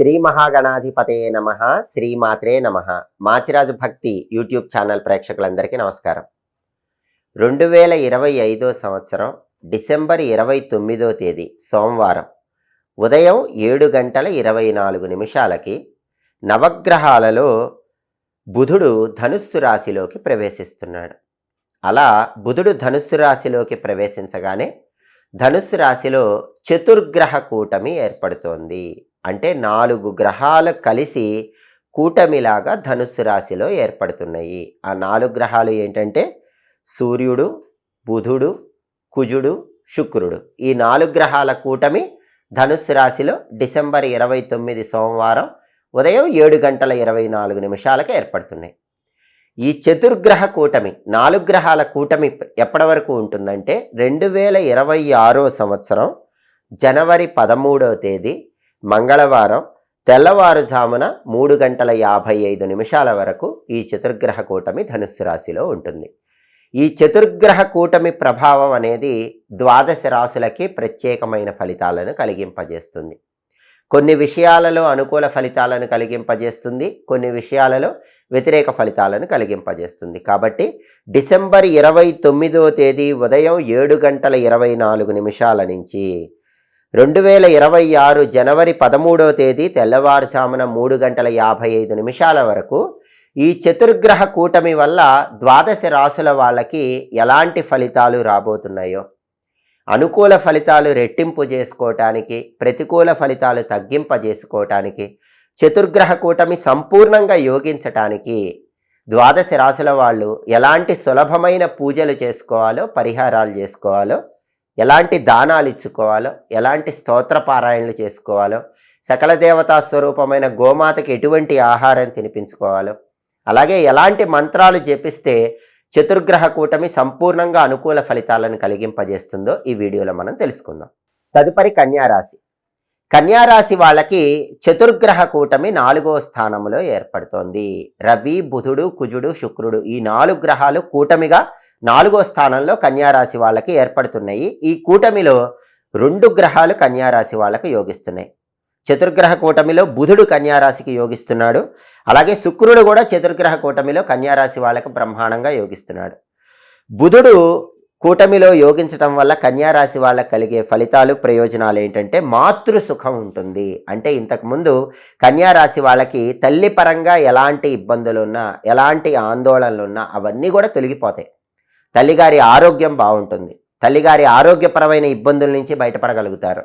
శ్రీ మహాగణాధిపతే నమ శ్రీమాత్రే నమ. మాచిరాజు భక్తి యూట్యూబ్ ఛానల్ ప్రేక్షకులందరికీ నమస్కారం. రెండు వేల ఇరవై ఐదో సంవత్సరం డిసెంబర్ ఇరవై తొమ్మిదో తేదీ సోమవారం. ఉదయం ఏడు గంటల ఇరవై నాలుగు నిమిషాలకి నవగ్రహాలలో బుధుడు ధనుస్సు రాశిలోకి ప్రవేశిస్తున్నాడు. అలా బుధుడు ధనుస్సు రాశిలోకి ప్రవేశించగానే ధనుస్సు రాశిలో చతుర్గ్రహ కూటమి ఏర్పడుతోంది. అంటే నాలుగు గ్రహాలు కలిసి కూటమిలాగా ధనుస్సు రాశిలో ఏర్పడుతున్నాయి. ఆ నాలుగు గ్రహాలు ఏంటంటే సూర్యుడు బుధుడు కుజుడు శుక్రుడు. ఈ నాలుగు గ్రహాల కూటమి ధనుస్సు రాశిలో డిసెంబర్ ఇరవై తొమ్మిది సోమవారం ఉదయం ఏడు గంటల ఇరవై నాలుగు నిమిషాలకు ఏర్పడుతున్నాయి. ఈ చతుర్గ్రహ కూటమి నాలుగు గ్రహాల కూటమి ఎప్పటి వరకు ఉంటుందంటే రెండు వేల ఇరవై ఆరో సంవత్సరం జనవరి పదమూడవ తేదీ మంగళవారం తెల్లవారుజామున మూడు గంటల యాభై ఐదు నిమిషాల వరకు ఈ చతుర్గ్రహ కూటమి ధనుస్సు రాశిలో ఉంటుంది. ఈ చతుర్గ్రహ కూటమి ప్రభావం అనేది ద్వాదశ రాశులకి ప్రత్యేకమైన ఫలితాలను కలిగింపజేస్తుంది. కొన్ని విషయాలలో అనుకూల ఫలితాలను కలిగింపజేస్తుంది కొన్ని విషయాలలో వ్యతిరేక ఫలితాలను కలిగింపజేస్తుంది. కాబట్టి డిసెంబర్ ఇరవై తొమ్మిదో తేదీ ఉదయం ఏడు గంటల ఇరవై నాలుగు నిమిషాల నుంచి రెండు వేల ఇరవై ఆరు జనవరి పదమూడో తేదీ తెల్లవారుజామున మూడు గంటల యాభై ఐదు నిమిషాల వరకు ఈ చతుర్గ్రహ కూటమి వల్ల ద్వాదశ రాసుల వాళ్ళకి ఎలాంటి ఫలితాలు రాబోతున్నాయో? అనుకూల ఫలితాలు రెట్టింపు చేసుకోవటానికి ప్రతికూల ఫలితాలు తగ్గింపజేసుకోవటానికి చతుర్గ్రహ కూటమి సంపూర్ణంగా యోగించటానికి ద్వాదశ రాశుల వాళ్ళు ఎలాంటి సులభమైన పూజలు చేసుకోవాలో పరిహారాలు చేసుకోవాలో ఎలాంటి దానాలు ఇచ్చుకోవాలో ఎలాంటి స్తోత్ర పారాయణలు చేసుకోవాలో సకల దేవతా స్వరూపమైన గోమాతకి ఎటువంటి ఆహారం తినిపించుకోవాలో అలాగే ఎలాంటి మంత్రాలు జపిస్తే చతుర్గ్రహ కూటమి సంపూర్ణంగా అనుకూల ఫలితాలను కలిగింపజేస్తుందో ఈ వీడియోలో మనం తెలుసుకుందాం. తదుపరి కన్యారాశి. కన్యారాశి వాళ్ళకి చతుర్గ్రహ కూటమి నాలుగో స్థానంలో ఏర్పడుతోంది. రవి బుధుడు కుజుడు శుక్రుడు ఈ నాలుగు గ్రహాలు కూటమిగా నాలుగో స్థానంలో కన్యారాశి వాళ్ళకి ఏర్పడుతున్నాయి. ఈ కూటమిలో రెండు గ్రహాలు కన్యారాశి వాళ్ళకు యోగిస్తున్నాయి. చతుర్గ్రహ కూటమిలో బుధుడు కన్యారాశికి యోగిస్తున్నాడు. అలాగే శుక్రుడు కూడా చతుర్గ్రహ కూటమిలో కన్యారాశి వాళ్ళకు బ్రహ్మాండంగా యోగిస్తున్నాడు. బుధుడు కూటమిలో యోగించటం వల్ల కన్యారాశి వాళ్ళకి కలిగే ఫలితాలు ప్రయోజనాలు ఏంటంటే మాతృ సుఖం ఉంటుంది. అంటే ఇంతకుముందు కన్యారాశి వాళ్ళకి తల్లి పరంగా ఎలాంటి ఇబ్బందులు ఉన్నా ఎలాంటి ఆందోళనలు ఉన్నా అవన్నీ కూడా తొలగిపోతాయి. తల్లిగారి ఆరోగ్యం బాగుంటుంది. తల్లిగారి ఆరోగ్యపరమైన ఇబ్బందుల నుంచి బయటపడగలుగుతారు.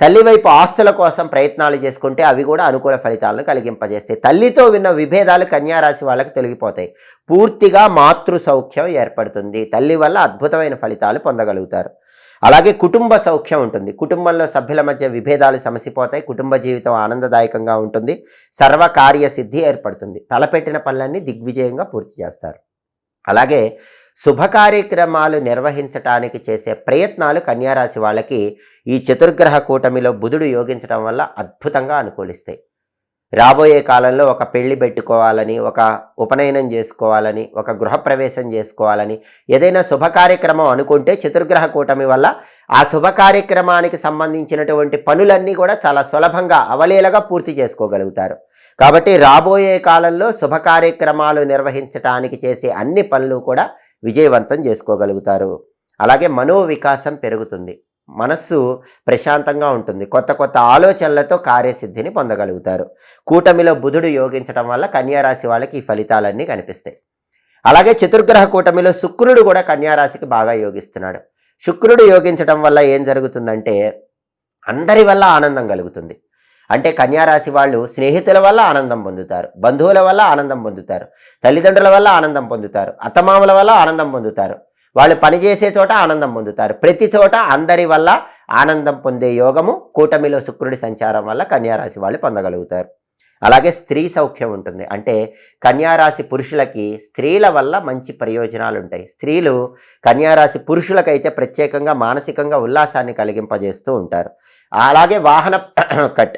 తల్లి వైపు ఆస్తుల కోసం ప్రయత్నాలు చేసుకుంటే అవి కూడా అనుకూల ఫలితాలను కలిగింపజేస్తాయి. తల్లితో విన్న విభేదాలు కన్యారాశి వాళ్ళకి తొలగిపోతాయి. పూర్తిగా మాతృ సౌఖ్యం ఏర్పడుతుంది. తల్లి వల్ల అద్భుతమైన ఫలితాలు పొందగలుగుతారు. అలాగే కుటుంబ సౌఖ్యం ఉంటుంది. కుటుంబంలో సభ్యుల మధ్య విభేదాలు సమసిపోతాయి. కుటుంబ జీవితం ఆనందదాయకంగా ఉంటుంది. సర్వకార్య సిద్ధి ఏర్పడుతుంది. తలపెట్టిన పనులన్నీ దిగ్విజయంగా పూర్తి చేస్తారు. అలాగే శుభ కార్యక్రమాలు నిర్వహించటానికి చేసే ప్రయత్నాలు కన్యారాశి వాళ్ళకి ఈ చతుర్గ్రహ కూటమిలో బుధుడు యోగించడం వల్ల అద్భుతంగా అనుకూలిస్తాయి. రాబోయే కాలంలో ఒక పెళ్ళి పెట్టుకోవాలని ఒక ఉపనయనం చేసుకోవాలని ఒక గృహప్రవేశం చేసుకోవాలని ఏదైనా శుభ కార్యక్రమం అనుకుంటే చతుర్గ్రహ కూటమి వల్ల ఆ శుభ కార్యక్రమానికి సంబంధించినటువంటి పనులన్నీ కూడా చాలా సులభంగా అవలీలగా పూర్తి చేసుకోగలుగుతారు. కాబట్టి రాబోయే కాలంలో శుభ కార్యక్రమాలు నిర్వహించటానికి చేసే అన్ని పనులు కూడా విజయవంతం చేసుకోగలుగుతారు. అలాగే మనోవికాసం పెరుగుతుంది. మనస్సు ప్రశాంతంగా ఉంటుంది. కొత్త కొత్త ఆలోచనలతో కార్యసిద్ధిని పొందగలుగుతారు. కూటమిలో బుధుడు యోగించడం వల్ల కన్యారాశి వాళ్ళకి ఈ ఫలితాలన్నీ కనిపిస్తాయి. అలాగే చతుర్గ్రహ కూటమిలో శుక్రుడు కూడా కన్యారాశికి బాగా యోగిస్తున్నాడు. శుక్రుడు యోగించడం వల్ల ఏం జరుగుతుందంటే అందరి వల్ల ఆనందం కలుగుతుంది. అంటే కన్యారాశి వాళ్ళు స్నేహితుల వల్ల ఆనందం పొందుతారు బంధువుల వల్ల ఆనందం పొందుతారు తల్లిదండ్రుల వల్ల ఆనందం పొందుతారు అత్తమామల వల్ల ఆనందం పొందుతారు. వాళ్ళు పనిచేసే చోట ఆనందం పొందుతారు. ప్రతి చోట అందరి వల్ల ఆనందం పొందే యోగము కూటమిలో శుక్రుడి సంచారం వల్ల కన్యారాశి వాళ్ళు పొందగలుగుతారు. అలాగే స్త్రీ సౌఖ్యం ఉంటుంది. అంటే కన్యారాశి పురుషులకి స్త్రీల వల్ల మంచి ప్రయోజనాలు ఉంటాయి. స్త్రీలు కన్యారాశి పురుషులకైతే ప్రత్యేకంగా మానసికంగా ఉల్లాసాన్ని కలిగింపజేస్తూ ఉంటారు. అలాగే వాహన కట్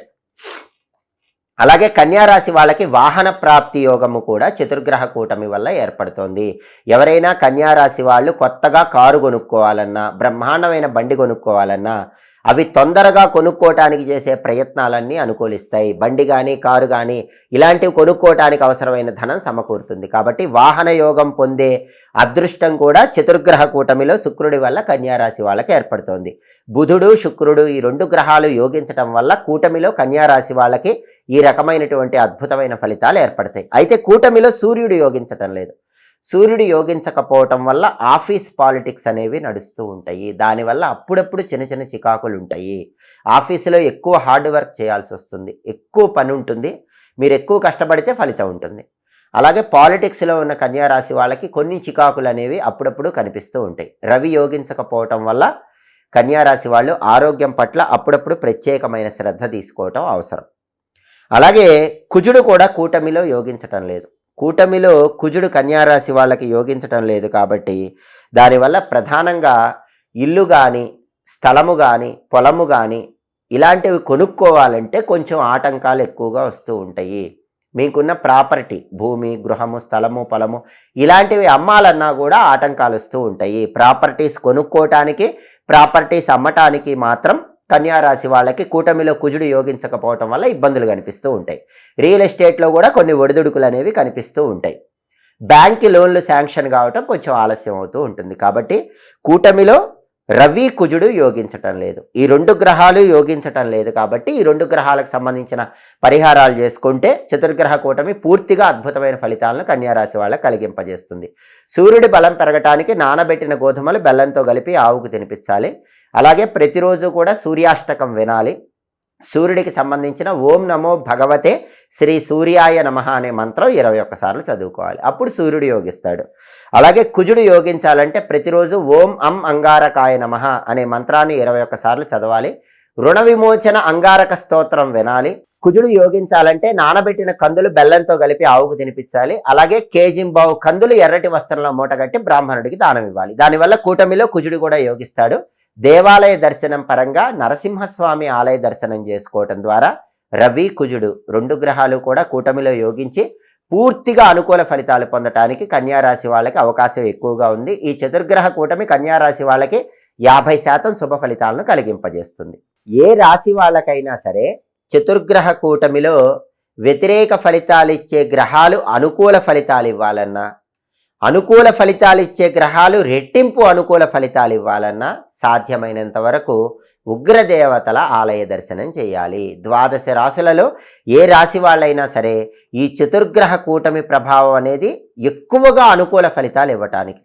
అలాగే కన్యారాశి వాళ్ళకి వాహన ప్రాప్తి యోగము కూడా చతుర్గ్రహ కూటమి వల్ల ఏర్పడుతోంది. ఎవరైనా కన్యారాశి వాళ్ళు కొత్తగా కారు కొనుక్కోవాలన్నా బ్రహ్మాండమైన బండి కొనుక్కోవాలన్నా అవి తొందరగా కొనుక్కోవటానికి చేసే ప్రయత్నాలన్నీ అనుకూలిస్తాయి. బండి కానీ కారు కానీ ఇలాంటివి కొనుక్కోవటానికి అవసరమైన ధనం సమకూరుతుంది. కాబట్టి వాహన యోగం పొందే అదృష్టం కూడా చతుర్గ్రహ కూటమిలో శుక్రుడి వల్ల కన్యారాశి వాళ్ళకి ఏర్పడుతోంది. బుధుడు శుక్రుడు ఈ రెండు గ్రహాలు యోగించటం వల్ల కూటమిలో కన్యారాశి వాళ్ళకి ఈ రకమైనటువంటి అద్భుతమైన ఫలితాలు ఏర్పడతాయి. అయితే కూటమిలో సూర్యుడు యోగించటం లేదు. సూర్యుడు యోగించకపోవటం వల్ల ఆఫీస్ పాలిటిక్స్ అనేవి నడుస్తూ ఉంటాయి. దానివల్ల అప్పుడప్పుడు చిన్న చిన్న చికాకులు ఉంటాయి. ఆఫీసులో ఎక్కువ హార్డ్ వర్క్ చేయాల్సి వస్తుంది. ఎక్కువ పని ఉంటుంది. మీరు ఎక్కువ కష్టపడితే ఫలితం ఉంటుంది. అలాగే పాలిటిక్స్లో ఉన్న కన్యారాశి వాళ్ళకి కొన్ని చికాకులు అనేవి అప్పుడప్పుడు కనిపిస్తూ ఉంటాయి. రవి యోగించకపోవటం వల్ల కన్యారాశి వాళ్ళు ఆరోగ్యం పట్ల అప్పుడప్పుడు ప్రత్యేకమైన శ్రద్ధ తీసుకోవటం అవసరం. అలాగే కుజుడు కూడా కూటమిలో యోగించటం లేదు. కూటమిలో కుజుడు కన్యారాశి వాళ్ళకి యోగించటం లేదు కాబట్టి దానివల్ల ప్రధానంగా ఇల్లు కానీ స్థలము కానీ పొలము కానీ ఇలాంటివి కొనుక్కోవాలంటే కొంచెం ఆటంకాలు ఎక్కువగా వస్తూ ఉంటాయి. మీకున్న ప్రాపర్టీ భూమి గృహము స్థలము పొలము ఇలాంటివి అమ్మాలన్నా కూడా ఆటంకాలు వస్తూ ఉంటాయి. ప్రాపర్టీస్ కొనుక్కోవటానికి ప్రాపర్టీస్ అమ్మటానికి మాత్రం కన్యారాశి వాళ్ళకి కూటమిలో కుజుడు యోగించకపోవటం వల్ల ఇబ్బందులు కనిపిస్తూ ఉంటాయి. రియల్ ఎస్టేట్లో కూడా కొన్ని ఒడిదుడుకులు అనేవి కనిపిస్తూ ఉంటాయి. బ్యాంక్ లోన్లు శాంక్షన్ కావటం కొంచెం ఆలస్యం అవుతూ ఉంటుంది. కాబట్టి కూటమిలో రవి కుజుడు యోగించటం లేదు. ఈ రెండు గ్రహాలు యోగించటం లేదు కాబట్టి ఈ రెండు గ్రహాలకు సంబంధించిన పరిహారాలు చేసుకుంటే చతుర్గ్రహ కూటమి పూర్తిగా అద్భుతమైన ఫలితాలను కన్యారాశి వాళ్ళకు కలిగింపజేస్తుంది. సూర్యుడి బలం పెరగటానికి నానబెట్టిన గోధుమలు బెల్లంతో కలిపి ఆవుకు తినిపించాలి. అలాగే ప్రతిరోజు కూడా సూర్యాష్టకం వినాలి. సూర్యుడికి సంబంధించిన ఓం నమో భగవతే శ్రీ సూర్యాయ నమ అనే మంత్రం ఇరవై ఒక్కసార్లు చదువుకోవాలి. అప్పుడు సూర్యుడు యోగిస్తాడు. అలాగే కుజుడు యోగించాలంటే ప్రతిరోజు ఓం అం అంగారకాయ నమ అనే మంత్రాన్ని ఇరవై ఒక్కసార్లు చదవాలి. రుణ విమోచన అంగారక స్తోత్రం వినాలి. కుజుడు యోగించాలంటే నానబెట్టిన కందులు బెల్లంతో కలిపి ఆవుకు తినిపించాలి. అలాగే కేజింబావు కందులు ఎర్రటి వస్త్రంలో మూటగట్టి బ్రాహ్మణుడికి దానం ఇవ్వాలి. దానివల్ల కూటమిలో కుజుడు కూడా యోగిస్తాడు. దేవాలయ దర్శనం పరంగా నరసింహస్వామి ఆలయ దర్శనం చేసుకోవటం ద్వారా రవి కుజుడు రెండు గ్రహాలు కూడా కూటమిలో యోగించి పూర్తిగా అనుకూల ఫలితాలు పొందటానికి కన్యారాశి వాళ్ళకి అవకాశం ఎక్కువగా ఉంది. ఈ చతుర్గ్రహ కూటమి కన్యారాశి వాళ్ళకి యాభై శాతం శుభ ఫలితాలను కలిగింపజేస్తుంది. ఏ రాశి వాళ్ళకైనా సరే చతుర్గ్రహ కూటమిలో వ్యతిరేక ఫలితాలు ఇచ్చే గ్రహాలు అనుకూల ఫలితాలు ఇవ్వాలన్నా అనుకూల ఫలితాలు ఇచ్చే గ్రహాలు రెట్టింపు అనుకూల ఫలితాలు ఇవ్వాలన్నా సాధ్యమైనంత వరకు ఉగ్రదేవతల ఆలయ దర్శనం చేయాలి. ద్వాదశ రాశులలో ఏ రాశి వాళ్ళైనా సరే ఈ చతుర్గ్రహ కూటమి ప్రభావం అనేది ఎక్కువగా అనుకూల ఫలితాలు ఇవ్వటానికి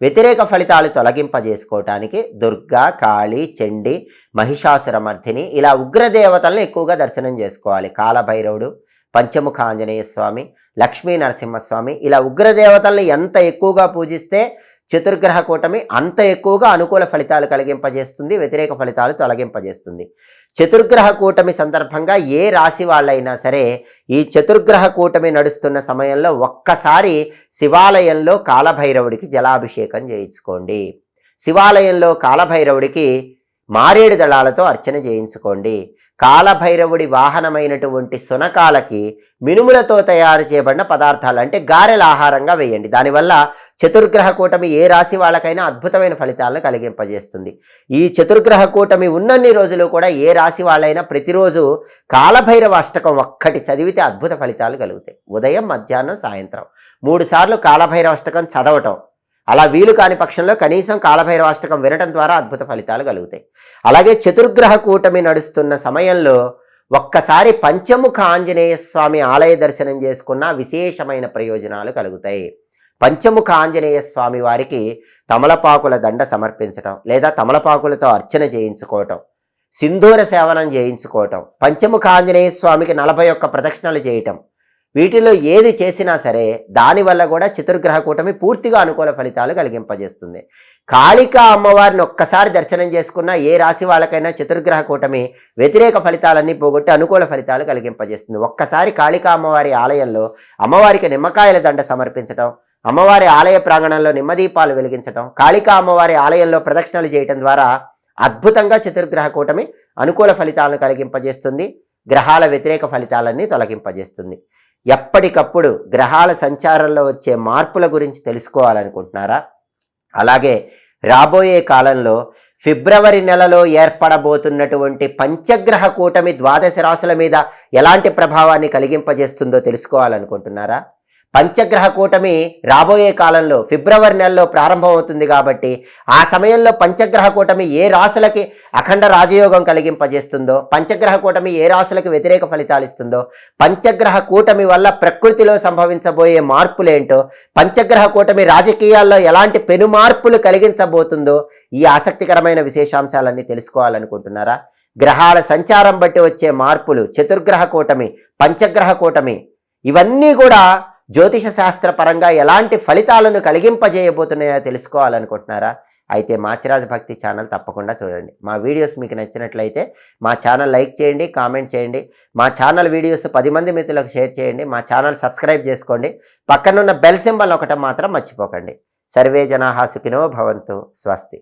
వ్యతిరేక ఫలితాలు తొలగింపజేసుకోవటానికి దుర్గా కాళి చండి మహిషాసురమర్థిని ఇలా ఉగ్రదేవతలను ఎక్కువగా దర్శనం చేసుకోవాలి. కాలభైరవుడు పంచముఖ ఆంజనేయ స్వామి లక్ష్మీ నరసింహస్వామి ఇలా ఉగ్రదేవతల్ని ఎంత ఎక్కువగా పూజిస్తే చతుర్గ్రహ కూటమి అంత ఎక్కువగా అనుకూల ఫలితాలు కలిగింపజేస్తుంది వ్యతిరేక ఫలితాలు తొలగింపజేస్తుంది చతుర్గ్రహ కూటమి సందర్భంగా ఏ రాశి వాళ్ళైనా సరే ఈ చతుర్గ్రహ కూటమి నడుస్తున్న సమయంలో ఒక్కసారి శివాలయంలో కాలభైరవుడికి జలాభిషేకం చేయించుకోండి. శివాలయంలో కాలభైరవుడికి మారేడు దళాలతో అర్చన చేయించుకోండి. కాలభైరవుడి వాహనమైనటువంటి సునకాలకి మినుములతో తయారు చేయబడిన పదార్థాలు అంటే గారెల ఆహారంగా వేయండి. దానివల్ల చతుర్గ్రహ కూటమి ఏ రాశి వాళ్ళకైనా అద్భుతమైన ఫలితాలను కలిగింపజేస్తుంది. ఈ చతుర్గ్రహ కూటమి ఉన్నన్ని రోజులు కూడా ఏ రాశి వాళ్ళైనా ప్రతిరోజు కాలభైరవ అష్టకం ఒక్కటి చదివితే అద్భుత ఫలితాలు కలుగుతాయి. ఉదయం మధ్యాహ్నం సాయంత్రం. మూడు సార్లు కాలభైరవ అష్టకం చదవటం. అలా వీలు కాని పక్షంలో కనీసం కాలభైరవాష్టకం వినటం ద్వారా అద్భుత ఫలితాలు కలుగుతాయి. అలాగే చతుర్గ్రహ కూటమి నడుస్తున్న సమయంలో ఒక్కసారి పంచముఖ ఆంజనేయ స్వామి ఆలయ దర్శనం చేసుకున్న విశేషమైన ప్రయోజనాలు కలుగుతాయి. పంచముఖ ఆంజనేయ స్వామి వారికి తమలపాకుల దండ సమర్పించటం లేదా తమలపాకులతో అర్చన చేయించుకోవటం సింధూర సేవనం చేయించుకోవటం పంచముఖ ఆంజనేయ స్వామికి నలభై ఒక్క ప్రదక్షిణలు చేయటం వీటిలో ఏది చేసినా సరే దానివల్ల కూడా చతుర్గ్రహ కూటమి పూర్తిగా అనుకూల ఫలితాలు కలిగింపజేస్తుంది. కాళికా అమ్మవారిని ఒక్కసారి దర్శనం చేసుకున్న ఏ రాశి వాళ్ళకైనా చతుర్గ్రహ కూటమి వ్యతిరేక ఫలితాలన్నీ పోగొట్టి అనుకూల ఫలితాలు కలిగింపజేస్తుంది. ఒక్కసారి కాళికా అమ్మవారి ఆలయంలో అమ్మవారికి నిమ్మకాయల దండ సమర్పించడం అమ్మవారి ఆలయ ప్రాంగణంలో నిమ్మదీపాలు వెలిగించడం కాళికా అమ్మవారి ఆలయంలో ప్రదక్షిణలు చేయటం ద్వారా అద్భుతంగా చతుర్గ్రహ కూటమి అనుకూల ఫలితాలను కలిగింపజేస్తుంది. గ్రహాల వ్యతిరేక ఫలితాలన్నీ తొలగింపజేస్తుంది. ఎప్పటికప్పుడు గ్రహాల సంచారంలో వచ్చే మార్పుల గురించి తెలుసుకోవాలనుకుంటున్నారా? అలాగే రాబోయే కాలంలో ఫిబ్రవరి నెలలో ఏర్పడబోతున్నటువంటి పంచగ్రహ కూటమి ద్వాదశ రాశుల మీద ఎలాంటి ప్రభావాన్ని కలిగింపజేస్తుందో తెలుసుకోవాలనుకుంటున్నారా? పంచగ్రహ కూటమి రాబోయే కాలంలో ఫిబ్రవరి నెలలో ప్రారంభమవుతుంది కాబట్టి ఆ సమయంలో పంచగ్రహ కూటమి ఏ రాశులకి అఖండ రాజయోగం కలిగింపజేస్తుందో పంచగ్రహ కూటమి ఏ రాశులకు వ్యతిరేక ఫలితాలు ఇస్తుందో పంచగ్రహ కూటమి వల్ల ప్రకృతిలో సంభవించబోయే మార్పులేంటో పంచగ్రహ కూటమి రాజకీయాల్లో ఎలాంటి పెను మార్పులు కలిగించబోతుందో ఈ ఆసక్తికరమైన విశేషాంశాలన్నీ తెలుసుకోవాలనుకుంటున్నారా? గ్రహాల సంచారం బట్టి వచ్చే మార్పులు చతుర్గ్రహ కూటమి పంచగ్రహ కూటమి ఇవన్నీ కూడా జ్యోతిష శాస్త్ర పరంగా ఎలాంటి ఫలితాలను కలిగింపజేయబోతున్నాయో తెలుసుకోవాలనుకుంటున్నారా? అయితే మాచిరాజ భక్తి ఛానల్ తప్పకుండా చూడండి. మా వీడియోస్ మీకు నచ్చినట్లయితే మా ఛానల్ లైక్ చేయండి కామెంట్ చేయండి. మా ఛానల్ వీడియోస్ పది మంది మిత్రులకు షేర్ చేయండి. మా ఛానల్ సబ్స్క్రైబ్ చేసుకోండి. పక్కనున్న బెల్ సింబల్ ఒకటి మాత్రం మర్చిపోకండి. సర్వే జనాహా సుఖినో భవంతు. స్వస్తి.